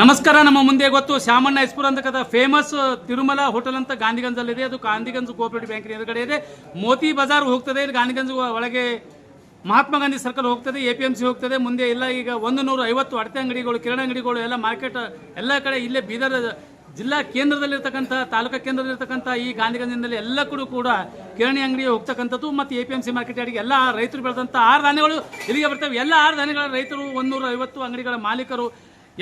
ನಮಸ್ಕಾರ, ನಮ್ಮ ಮುಂದೆ ಗೊತ್ತು ಶಾಮಣ್ಣ ಅಂತ ಅಂತಕ್ಕಂಥ ಫೇಮಸ್ ತಿರುಮಲ ಹೋಟೆಲ್ ಅಂತ ಗಾಂಧಿಗಂಜಲ್ಲಿದೆ ಅದು ಗಾಂಧಿಗಂಜ್ ಕೋಆಪರೇಟಿವ್ ಬ್ಯಾಂಕ್ ಎದುರುಗಡೆ ಇದೆ. ಮೋತಿ ಬಜಾರ್ ಹೋಗ್ತದೆ, ಇಲ್ಲಿ ಗಾಂಧಿಗಂಜ್ ಒಳಗೆ ಮಹಾತ್ಮ ಗಾಂಧಿ ಸರ್ಕಲ್ ಹೋಗ್ತದೆ ಎ ಪಿ ಎಂ ಸಿ ಹೋಗ್ತದೆ. ಮುಂದೆ ಎಲ್ಲ ಈಗ ಒಂದು ನೂರ ಐವತ್ತು ಅಡತೆ ಅಂಗಡಿಗಳು, ಕಿರಣ ಅಂಗಡಿಗಳು, ಎಲ್ಲ ಮಾರ್ಕೆಟ್ ಎಲ್ಲ ಕಡೆ ಇಲ್ಲೇ ಬೀದರ್ ಜಿಲ್ಲಾ ಕೇಂದ್ರದಲ್ಲಿರ್ತಕ್ಕಂಥ, ತಾಲೂಕಾ ಕೇಂದ್ರದಲ್ಲಿರ್ತಕ್ಕಂಥ ಈ ಗಾಂಧಿಗಂಜಿನಲ್ಲಿ ಎಲ್ಲ ಕಡೆ ಕೂಡ ಕಿರಣಿ ಅಂಗಡಿ ಹೋಗ್ತಕ್ಕಂಥದ್ದು. ಮತ್ತು A P M C market ಅಡಿಗೆ ಎಲ್ಲ ರೈತರು ಬೆಳೆದಂಥ ಆರು ಧಾನ್ಯಗಳು ಇಲ್ಲಿಗೆ ಬರ್ತವೆ. ಎಲ್ಲ ಆರು ಧಾನ್ಯಗಳ ರೈತರು ಒಂದೂರ ಐವತ್ತು ಅಂಗಡಿಗಳ ಮಾಲೀಕರು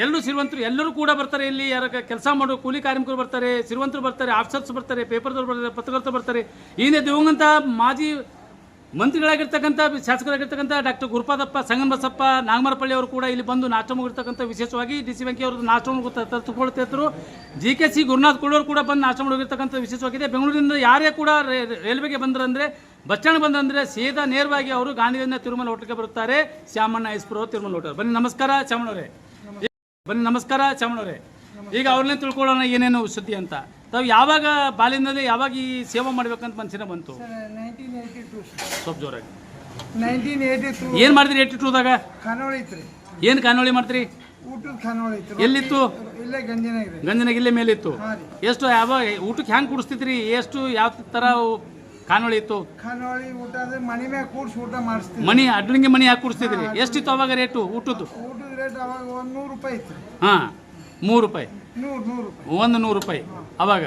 ಎಲ್ಲರೂ ಸಿರಿವಂತರು, ಎಲ್ಲರೂ ಕೂಡ ಬರ್ತಾರೆ ಇಲ್ಲಿ, ಯಾರ ಕೆಲಸ ಮಾಡೋ ಕೂಲಿ ಕಾರ್ಮಿಕರು ಬರ್ತಾರೆ, ಸಿರಿವಂತರು ಬರ್ತಾರೆ, ಆಫೀಸರ್ಸ್ ಬರ್ತಾರೆ, ಪೇಪರ್ದವ್ರು ಬರ್ತಾರೆ, ಪತ್ರಕರ್ತರು ಬರ್ತಾರೆ. ಹಿಂದೆ ದಿವಂಗಂತ ಮಾಜಿ ಮಂತ್ರಿಗಳಾಗಿರ್ತಕ್ಕಂಥ, ಶಾಸಕರಾಗಿರ್ತಕ್ಕಂಥ ಡಾಕ್ಟರ್ ಗುರುಪಾದಪ್ಪ ಸಂಗಮಸಪ್ಪ ನಾಗಮರಪಳ್ಳಿ ಅವರು ಕೂಡ ಇಲ್ಲಿ ಬಂದು ನಾಷ್ಟ ಮುಗಿರ್ತಕ್ಕಂಥ ವಿಶೇಷವಾಗಿ ಡಿ ಸಿ ವೆಂಕಿ ಅವರು ನಾಷ್ಟ ತಗೊಳ್ತಿದ್ರು G K C Gurunath Kulluru ಕೂಡ ಬಂದು ನಾಷ್ಟ ವಿಶೇಷವಾಗಿದೆ. ಬೆಂಗಳೂರಿನಿಂದ ಯಾರೇ ಕೂಡ ರೈಲ್ವೆಗೆ ಬಂದ್ರಂದ್ರೆ, ಬಸ್ ಸ್ಟ್ಯಾಂಡ್ ಬಂದಂದ್ರೆ ಸೀದಾ ನೇರವಾಗಿ ಅವರು ಗಾಂಧಿಗಂಜ ತಿರುಮಲ ಹೋಟೆಲ್ಗೆ ಬರುತ್ತಾರೆ. ಶ್ಯಾಮಣ್ಣ ಐಸ್ಪುರ ತಿರುಮಲ ಹೋಟೆಲ್ ಬನ್ನಿ, ನಮಸ್ಕಾರ ಶ್ಯಾಮಣ್ಣವರೇ ಬನ್ನಿ ನಮಸ್ಕಾರ ಚಾಮಣ್ಣವ್ರೆ ಈಗ ಅವ್ರನ್ನೇ ತಿಳ್ಕೊಳ್ಳೋಣ ಏನೇನು ಸುದ್ದಿ ಅಂತ. ತಾವು ಯಾವಾಗ ಬಾಲ್ಯದಲ್ಲಿ ಯಾವಾಗ ಈ ಸೇವೆ ಮಾಡ್ಬೇಕಂತ ಮನಸ್ಸಿನ ಬಂತು? ಏಯ್ಟಿ ಸ್ವಲ್ಪ ಜೋರಾಗಿ. ನೈನ್ಟೀನ್ ಏಯ್ಟಿ ಟು ಏನು ಮಾಡಿದ್ರಿ ಏಟಿ ಟೂದಾಗ ದಾಗ ಐತ್ರಿ. ಏನು ಕಾನೋಳಿ ಮಾಡ್ತೀರಿ? ಊಟದ ಖಾನಾವಳಿ ಐತ್ರಿ. ಎಲ್ಲಿತ್ತು? ಇಲ್ಲೇ ಗಂಜಿನಾಗ್ರಿ. ಗಂಜನಾಗ ಇಲ್ಲೇ ಮೇಲಿತ್ತು. ಎಷ್ಟು ಯಾವ ಊಟಕ್ಕೆ ಹೆಂಗೆ ಕುಡಿಸ್ತಿದ್ರಿ? ಎಷ್ಟು ಯಾವ ಥರ ಕಾನೋಳಿ ಇತ್ತು? ಖಾನಾವಳಿ ಊಟ ಅಂದ್ರೆ ಮನೆ ಮ್ಯಾಗ ಕೂಡ್ಸಿ ಊಟ ಮಾಡಿಸ್ತೀವಿ. ಮನಿ ಅಡ್ಲಿಂಗೆ ಮನಿ ಹಾಕಿ ಕೂಡಿಸ್ತಿದ್ರಿ ಎಷ್ಟಿತ್ತು ಅವಾಗ ರೇಟು ಊಟದ್ದು? ಊಟದ ರೇಟ್ ಅವಾಗ ಒಂದು ನೂರು ರೂಪಾಯಿ ಇತ್ತು. ಹಾಂ ಮೂರು ರೂಪಾಯಿ. ನೂರು ನೂರು ರೂಪಾಯಿ. ಒಂದು ನೂರು ರೂಪಾಯಿ ಅವಾಗ?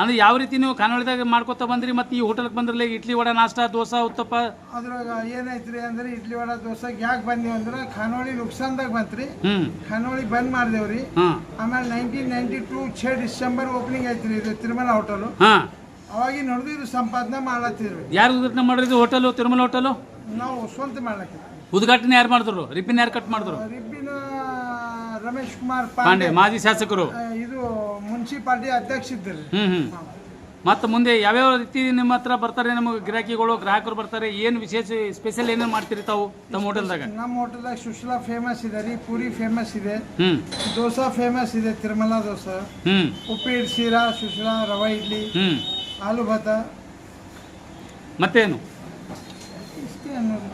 ಅಂದ್ರೆ ಯಾವ ರೀತಿ ನೀವು ಕಾನೋಳಿದಾಗ ಮಾಡ್ಕೊತ ಬಂದ್ರಿ ಮತ್ತೆ ಈ ಹೋಟೆಲ್ಗೆ ಬಂದ್ರಲ್ಲ ಇಡ್ಲಿ ವಡೆ ನಾಷ್ಟ ದೋಸೆ ಉತ್ತಪ್ಪ? ಅದ್ರಾಗ ಏನೈತ್ರಿ ಅಂದ್ರೆ ಇಡ್ಲಿ ವಡ ದೋಸೆಗೆ ಯಾಕೆ ಬಂದೀವಿ ಅಂದ್ರೆ ಖಾನಾವಳಿ ನುಕ್ಸಾನ್ದಾಗ ಬಂತ್ರಿ. ಹ್ಞೂ ಖಾನಾವಳಿ ಬಂದ್ ಮಾಡಿದೇವ್ರಿ. ಹಾಂ. ಆಮೇಲೆ ನೈನ್ಟೀನ್ ನೈನ್ಟಿ ಟೂ ಛೇ ಡಿಸೆಂಬರ್ ಓಪನಿಂಗ್ ಐತ್ರಿ ಇದು ತಿರುಮಲ ಹೋಟೆಲು ಹಾಂ ನಡೆದು ಸಂಪಾದನೆ ಮಾಡ್ಲತ್ತಿದ್ವಿ ಯಾರು ಉದ್ಘಾಟನೆ ಮಾಡಿದ್ರು ಹೋಟೆಲು ತಿರುಮಲ ಹೋಟೆಲು? ನಾವು ಸ್ವಂತ ಮಾಡ್ಲಕ್ಕೆ ಉದ್ಘಾಟನೆ ಯಾರು ಮಾಡಿದ್ರು? ರಿಪಿನ್ ಯಾರು ಕಟ್ ಮಾಡಿದ್ರು? ರಿಬ್ಬಿನ ರಮೇಶ್ ಕುಮಾರ್ ಪಾಂಡೆ. ಮಾಜಿ ಶಾಸಕರು. ಇದು ಮುನ್ಸಿಪಾಲ್ಟಿ ಅಧ್ಯಕ್ಷ ಇದ್ದರು ಹ್ಮ್. ಹ್ಮ್ ಮತ್ತೆ ಮುಂದೆ ಯಾವ್ಯಾವ ರೀತಿ ನಿಮ್ಮ ಹತ್ರ ಬರ್ತಾರೆ? ನಮಗೆ ಗಿರಾಕಿಗಳು ಗ್ರಾಹಕರು ಬರ್ತಾರೆ. ಏನು ವಿಶೇಷ ಸ್ಪೆಷಲ್ ಏನೇನು ಮಾಡ್ತೀರಿ ತಾವು ತಮ್ಮ ಹೋಟೆಲ್ದಾಗ? ನಮ್ಮ ಹೋಟೆಲ್ದಾಗ ಸುಶಲಾ ಫೇಮಸ್ ಇದೆ ರೀ ಪೂರಿ ಫೇಮಸ್ ಇದೆ. ಹ್ಮ್. ದೋಸಾ ಫೇಮಸ್ ಇದೆ ತಿರುಮಲ ದೋಸೆ. ಹ್ಮ್. ಉಪ್ಪಿಟ್ಟು ಸೀರಾ ಸುಶಲಾ ರವೆ ಇಡ್ಲಿ. ಹ್ಮ್. ಆಲೂ ಭತ್ತ. ಮತ್ತೇನು? ಇಷ್ಟೇ ಅನ್ನೋದು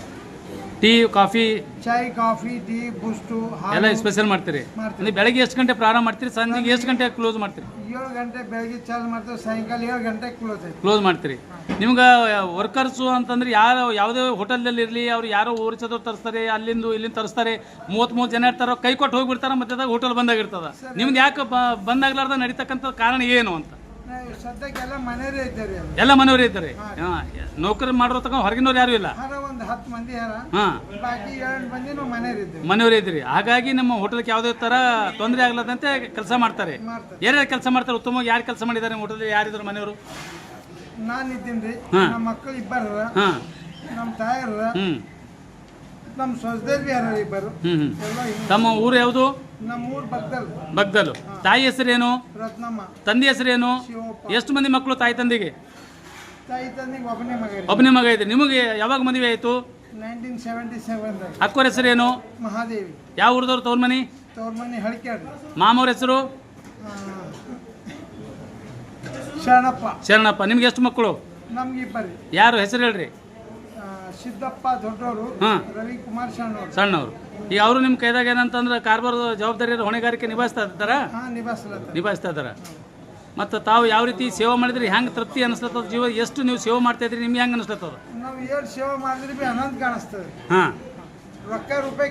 ಟೀ ಕಾಫಿ? ಚಾಯ್ ಕಾಫಿ ಟೀ ಬುಸ್ಟು ಎಲ್ಲ ಹಾಲು ಸ್ಪೆಷಲ್ ಮಾಡ್ತೀರಿ. ಮಾಡ್ತೀವಿ. ಬೆಳಗ್ಗೆ ಎಷ್ಟು ಗಂಟೆ ಪ್ರಾರಂಭ ಮಾಡ್ತೀರಿ? ಸಂಜೆಗೆ ಎಷ್ಟು ಗಂಟೆ ಕ್ಲೋಸ್ ಮಾಡ್ತೀರಿ? ಏಳು ಗಂಟೆ ಬೆಳಗ್ಗೆ ಚಾಲು ಮಾಡ್ತೀವಿ. ಸಾಯಂಕಾಲ ಏಳು ಗಂಟೆ ಕ್ಲೋಸ್ ಆಯ್ತು. ಕ್ಲೋಸ್ ಮಾಡ್ತೀರಿ. ನಿಮ್ಗೆ ವರ್ಕರ್ಸು ಅಂತಂದ್ರೆ ಯಾರು ಯಾವುದೇ ಹೋಟೆಲ್ದಲ್ಲಿ ಇರಲಿ ಅವ್ರು ಯಾರೋ ಓರಿಸೋದು ತರಿಸ್ತಾರೆ ಅಲ್ಲಿಂದ ಇಲ್ಲಿಂದ ತರಿಸ್ತಾರೆ ಮೂವತ್ತ್ ಮೂವತ್ತು ಜನ ಇರ್ತಾರೋ ಕೈ ಕೊಟ್ಟು ಹೋಗ್ಬಿಡ್ತಾರೆ ಮತ್ತೆ ಹೋಟೆಲ್ ಬಂದಾಗಿರ್ತದ ನಿಮ್ದು ಯಾಕೆ ಬ- ಬಂದಾಗ್ಲಾರ್ದ ನಡೀತಕ್ಕಂಥ ಕಾರಣ ಏನು ಅಂತ? ಸದ್ಯಕ್ಕೆಲ್ಲ ಮನೆಯವರೇ ಇದ್ದಾರೆ ಎಲ್ಲ ಮನೆಯವರು ಇದ್ದಾರೆ? ಹಾಂ. ನೌಕರಿ ಮಾಡಿರೋ ತನಕ ಹೊರಗಿನವ್ರು ಯಾರು ಇಲ್ಲ? ಹರ ಒಂದು ಹತ್ತು ಮಂದಿ ಹರ ಹಾಂ. ಬಾಕಿ ಏಳು ಮಂದಿ ನಾವು ಮನೆಯವ್ರು ಇದ್ದೇವೆ ಮನೆಯವರೇ ಇದ್ದೀರಿ. ಹಾಗಾಗಿ ನಮ್ಮ ಹೋಟೆಲ್ಗೆ ಯಾವುದೇ ತರ ತೊಂದರೆ ಆಗ್ಲದಂತೆ ಕೆಲಸ ಮಾಡ್ತಾರೆ. ಮಾಡ್ತಾರೆ. ಯಾರ್ಯಾರು ಕೆಲಸ ಮಾಡ್ತಾರೆ? ಉತ್ತಮವಾಗಿ ಯಾರು ಕೆಲಸ ಮಾಡಿದ್ದಾರೆ ನಿಮ್ಮ ಹೋಟೆಲ್ ಯಾರಿದ್ರು ಮನೆಯವರು? ನಾನು ಇದ್ದೀನಿ ರೀ. ಹಾ. ನಮ್ಮ ಮಕ್ಕಳು ಇಬ್ಬರ. ಹಾಂ. ನಮ್ಮ ತಾಯರ. ನಮ್ಮ ಇಬ್ಬರು. ತಮ್ಮ ಊರು ಯಾವುದು? ನಮ್ಮ ಊರ್ ಬಗ್ದಲ್. ಬಗ್ದಲ್ ತಾಯಿ ಹೆಸರೇನು? ರತ್ನಮ್ಮ. ತಂದೆ ಹೆಸರೇನು? ಶಿವಪ್ಪ. ಎಷ್ಟು ಮಂದಿ ಮಕ್ಕಳು ತಾಯಿ ತಂದೆಗೆ? ತಾಯಿ ತಂದಿಗೆ ಒಬ್ಬನೇ ಮಗ ರೀ ಒಬ್ಬನೇ ಮಗ ಇದೆ ನಿಮಗೆ ಯಾವಾಗ ಮದುವೆ ಆಯಿತು? ನೈನ್ಟೀನ್ ಸೆವೆಂಟಿ ಸೆವೆನ್ ಅಕ್ಕವ್ರ ಹೆಸರೇನು? ಮಹಾದೇವಿ. ಯಾವ ಊರದವ್ರು ತವ್ರ ಮನಿ ತವ್ರ ಮನೆ ಮಾಮವ್ರ ಹೆಸರು? ಶರಣಪ್ಪ. ಶರಣಪ್ಪ. ನಿಮ್ಗೆ ಎಷ್ಟು ಮಕ್ಕಳು? ನಮ್ಗೆ ಇಬ್ಬರಿ. ಯಾರು? ಹೆಸರು ಹೇಳ್ರಿ. ಸಿದ್ದಪ್ಪ ದೊಡ್ಡವರು. ರವಿಕುಮಾರ್ ಸಣ್ಣವರು. ಸಣ್ಣವರು. ಈಗ ಅವರು ನಿಮ್ಮ ಕೈದಾಗ ಏನಂತಂದ್ರೆ ಕಾರ್ಬಾರದ ಜವಾಬ್ದಾರಿ ಹೊಣೆಗಾರಿಕೆ ನಿಭಾಯಿಸ್ತಾ ಇದ್ದಾರ? ನಿಭಾಯಿಸ್ತಾ ಇದ್ದಾರ? ಮತ್ತು ತಾವು ಯಾವ ರೀತಿ ಸೇವೆ ಮಾಡಿದ್ರಿ? ಹೆಂಗೆ ತೃಪ್ತಿ ಅನಿಸ್ಲತ್ತದ ಜೀವ? ಎಷ್ಟು ನೀವು ಸೇವೆ ಮಾಡ್ತಾ ಇದ್ರಿ? ನಿಮ್ಗೆ ಹೆಂಗೆ ಅನಿಸ್ಲತ್ತದ? ನಾವು ಏನು ಸೇವೆ ಮಾಡಿದ್ರಿ ಬಿ ಆನಂದ ಕಾಣಿಸ್ತದೆ. ಹಾಂ. ರೊಕ್ಕ ರೂಪಾಯಿ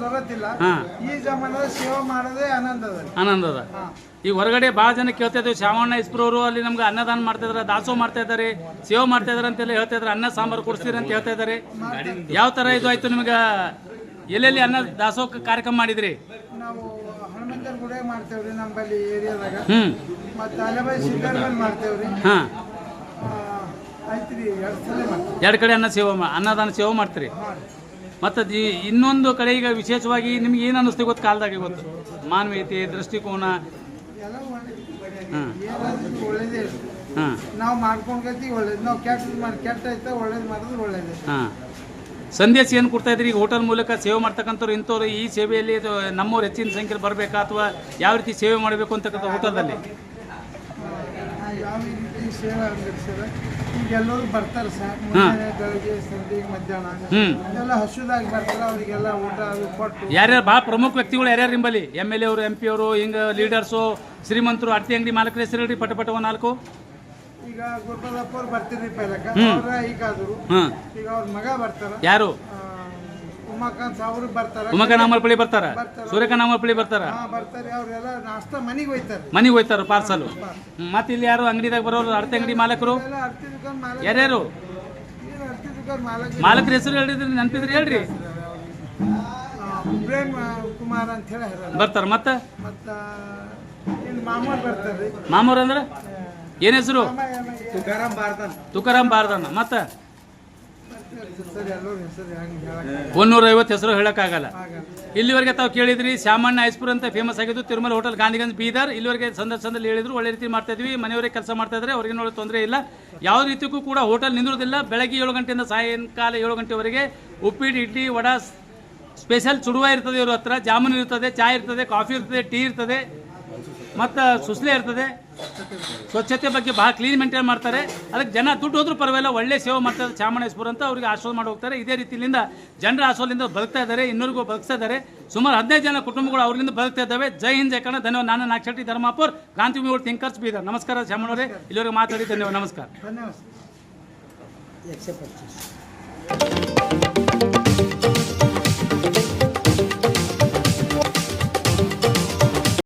ಜರತ್ತಿಲ್ಲ ಹಾಂ. ಈ ಜಮಾನದ ಸೇವೆ ಮಾಡೋದೇ ಆನಂದ ಅದ ಆನಂದ ಅದ ಹಾ. ಈಗ ಹೊರಗಡೆ ಭಾಳ ಜನ ಕೇಳ್ತಾ ಇದ್ದೀವಿ ಶ್ಯಾಮಣ್ಣ ಇಸ್ಪ್ರವರು ಅಲ್ಲಿ ನಮ್ಗೆ ಅನ್ನದಾನ ಮಾಡ್ತಾ ಇದಾರೆ ದಾಸೋ ಮಾಡ್ತಾ ಇದ್ದಾರೆ ಸೇವೆ ಮಾಡ್ತಾ ಇದಾರೆ ಅಂತೆಲ್ಲ ಹೇಳ್ತಾ ಇದಾರೆ ಅನ್ನ ಸಾಂಬಾರು ಕೊಡಿಸ್ತೀರಿ ಅಂತ ಹೇಳ್ತಾ ಇದಾರೆ. ಯಾವ ಥರ ಇದು ಆಯ್ತು ನಿಮ್ಗೆ? ಎಲ್ಲೆಲ್ಲಿ ಅನ್ನ ದಾಸೋಹ ಕಾರ್ಯಕ್ರಮ ಮಾಡಿದ್ರಿ? ನಾವು ಮಾಡ್ತೇವ್ರಿ ನಮ್ಮಲ್ಲಿ ಏರಿಯಾದಾಗ. ಮತ್ತು ಅಲೆಬಾಯಿ ಸಿದ್ದರ್ಮಲ್ ಮಾಡ್ತೇವ್ರಿ. ಹಾಂ. ಆ, ಆಯ್ತ್ರಿ ಎರಡು ಸಲ ಮಾಡ್ತೇವೆ ಎರಡು ಕಡೆ ಅನ್ನ ಸೇವೆ ಮಾ ಅನ್ನದಾನ ಸೇವೆ ಮಾಡ್ತೀರಿ? ಮತ್ತು ಇನ್ನೊಂದು ಕಡೆ ಈಗ ವಿಶೇಷವಾಗಿ ನಿಮ್ಗೆ ಏನು ಅನ್ನಿಸ್ತು ಗೊತ್ತು ಕಾಲದಾಗ ಗೊತ್ತು ಮಾನವೀಯತೆ ದೃಷ್ಟಿಕೋನ. ಹಾಂ ಒಳ್ಳೇದೇ ಹಾಂ ನಾವು ಮಾಡ್ಕೊಂಡ್ಕತಿ ಒಳ್ಳೇದು. ನಾವು ಕೆಟ್ಟ ಮಾಡಿ ಕೆಟ್ಟ ಐತೆ ಒಳ್ಳೇದು ಮಾಡಿದ್ರೆ ಒಳ್ಳೇದೇ. ಹಾಂ ಸಂದೇಶ ಏನು ಕೊಡ್ತಾ ಇದ್ರಿ ಈಗ ಹೋಟೆಲ್ ಮೂಲಕ ಸೇವೆ ಮಾಡ್ತಕ್ಕಂಥವ್ರು ಇಂಥವ್ರು ಈ ಸೇವೆಯಲ್ಲಿ ನಮ್ಮವ್ರು ಹೆಚ್ಚಿನ ಸಂಖ್ಯೆಯಲ್ಲಿ ಬರಬೇಕಾ? ಅಥವಾ ಯಾವ ರೀತಿ ಸೇವೆ ಮಾಡಬೇಕು ಅಂತಕ್ಕಂಥ ಹೋಟೆಲ್ದಲ್ಲಿ ಯಾವ ರೀತಿ ಸೇವೆ ಆಗಬೇಕು ಈಗ ಎಲ್ಲರೂ ಬರ್ತಾರೆ ಸರ್. ಮುಂಜಾನೆ ಬೆಳಗ್ಗೆ ಸಂಜೆ ಮಧ್ಯಾಹ್ನ. ಹ್ಮ್. ಎಲ್ಲ ಹಸುದಾಗಿ ಬರ್ತಾರೆ ಅವರಿಗೆಲ್ಲ ಊಟ ಅದು ಕೊಟ್ಟು. ಯಾರ್ಯಾರು ಭಾಳ ಪ್ರಮುಖ ವ್ಯಕ್ತಿಗಳು ಯಾರ್ಯಾರು ನಿಂಬಲ್ಲಿ? ಎಂ ಎಲ್ ಎ ಅವರು ಎಂ ಪಿ ಅವರು ಹಿಂಗೆ ಲೀಡರ್ಸು ಶ್ರೀಮಂತರು ಅಟ್ಟಿ ಅಂಗಡಿ ಮಾಲಕರ ಹೆಸರು ಹೇಳ್ರಿ ಪಟ ಪಟ ಒಂದ್ ನಾಲ್ಕು. ಈಗ ಗುರುಪದಪ್ಪ ಅವ್ರು ಬರ್ತಿರ್ರಿ ಪೈಲಕ. ಅವ್ರ ಈಗ ಆದ್ರು ಹಾಂ ಈಗ ಅವ್ರ ಮಗ ಬರ್ತಾರ. ಯಾರು? ಆ, ಉಮಾಕಾಂತ್ ಅವರು ಬರ್ತಾರ ಉಮಕ ನಾಮಲ್ಪಳ್ಳಿ ಬರ್ತಾರ? ಬರ್ತಾರ. ಸೂರ್ಯಕ ನಾಮಲ್ಪಳ್ಳಿ ಬರ್ತಾರ? ಹಾ ಬರ್ತಾರೆ ಅವ್ರೆಲ್ಲ ನಾಷ್ಟ ಮನೆಗೆ ಹೋಯ್ತಾರೆ. ಮನೆಗೆ ಹೋಯ್ತಾರ ಪಾರ್ಸಲ್? ಮತ್ತೆ ಇಲ್ಲಿ ಯಾರು ಅಂಗಡಿದಾಗ ಬರೋರು ಅರ್ಥ ಅಂಗಡಿ ಮಾಲಕರು? ಎಲ್ಲ ಅರ್ತಿ ದುಕಾನ್ ಮಾಲಕ್ ಯಾರ್ಯಾರು? ಏನು ಅರ್ತಿ ದುಕಾನ್ ಮಾಲಕ್ ಮಾಲಕರ ಹೆಸರು ಹೇಳಿದ್ರಿ ನೆನಪಿದ್ರಿ ಹೇಳ್ರಿ. ಪ್ರೇಮ್ ಕುಮಾರ್ ಅಂತ ಹೇಳಿ ಹೇಳ್ಯಾರ ಬರ್ತಾರ ಮತ್ತೆ? ಬರ್ತಾರೆ. ಮಾಮೂರ್ ಅಂದ್ರೆ? ಏನ್ ಹೆಸರು? ತುಕಾರಾಮ್ ಬಾರ್ದನ್ ತುಕಾರಾಮ್ ಬಾರ್ದಣ್ಣ ಮತ್ತೆ? ಎಲ್ಲರೂ ಹೆಸರು ಹೇಳೋಕ್ಕಾಗಲ್ಲ. ಇಲ್ಲಿವರೆಗೆ ತಾವು ಕೇಳಿದ್ರಿ ಶ್ಯಾಮಣ್ಣ ಐಸ್ಪುರ್ ಅಂತ ಫೇಮಸ್ ಆಗಿದ್ದು ತಿರುಮಲ ಹೋಟೆಲ್ ಗಾಂಧಿಗಂಜ್ ಬೀದರ್. ಇಲ್ಲಿವರೆಗೆ ಸಂದರ್ಶನದಲ್ಲಿ ಹೇಳಿದ್ರು ಒಳ್ಳೆ ರೀತಿ ಮಾಡ್ತಾ ಇದ್ವಿ. ಮನೆಯವರೇ ಕೆಲಸ ಮಾಡ್ತಾ ಇದ್ದಾರೆ ಅವ್ರಿಗೆ ನೋಡಿ ತೊಂದರೆ ಇಲ್ಲ. ಯಾವ ರೀತಿಗೂ ಕೂಡ ಹೋಟೆಲ್ ನಿಂದಿರೋದಿಲ್ಲ. ಬೆಳಗ್ಗೆ ಏಳು ಗಂಟೆಯಿಂದ ಸಾಯಂಕಾಲ ಏಳು ಗಂಟೆವರೆಗೆ ಉಪ್ಪಿಟ್ಟು ಇಡ್ಲಿ ವಡಾ ಸ್ಪೆಷಲ್ ಚುಡುವ ಇರ್ತದೆ ಇವ್ರ ಹತ್ರ. ಜಾಮೂನ್ ಇರ್ತದೆ ಚಾಯ್ ಇರ್ತದೆ ಕಾಫಿ ಇರ್ತದೆ ಟೀ ಇರ್ತದೆ. ಮತ್ತು ಸುಸ್ಲೆ ಇರ್ತದೆ. ಸ್ವಚ್ಛತೆ ಬಗ್ಗೆ ಭಾಳ ಕ್ಲೀನ್ ಮೇಂಟೈನ್ ಮಾಡ್ತಾರೆ. ಅದಕ್ಕೆ ಜನ ದುಡ್ಡು ಹೋದ್ರೂ ಪರವಾಗಿಲ್ಲ ಒಳ್ಳೆ ಸೇವೆ ಮಾಡ್ತಾರೆ ಚಾಮುಂಡೇಶ್ವರ ಅಂತ ಅವರಿಗೆ ಆಶ್ವಾಸ ಮಾಡಿ ಹೋಗ್ತಾರೆ. ಇದೇ ರೀತಿಯಿಂದ ಜನರ ಆಶ್ವಾಸದಿಂದ ಬದುಕ್ತಾ ಇದ್ದಾರೆ ಇನ್ನೂರಿಗೂ ಬದುಕ್ತಾ ಇದ್ದಾರೆ. ಸುಮಾರು ಹದಿನೈದು ಜನ ಕುಟುಂಬಗಳು ಅವರಿಂದ ಬದುಕ್ತಾ ಇದ್ದಾವೆ. ಜೈ ಹಿಂದ್ ಜೈ ಕನ್ನಡ. ಧನ್ಯವಾದ. ನಾನು ನಾಗಶೆಟ್ಟಿ ಧರ್ಮಾಪುರ್ ಕ್ರಾಂತಿಭೂಮಿ ಥಿಂಕರ್ಸ್ ಬೀದರ್. ನಮಸ್ಕಾರ ಚಾಮುಂಡವರೇ ಇಲ್ಲಿವರೆಗೆ ಮಾತಾಡಿ ಧನ್ಯವಾದ. ನಮಸ್ಕಾರ. ಧನ್ಯವಾದ.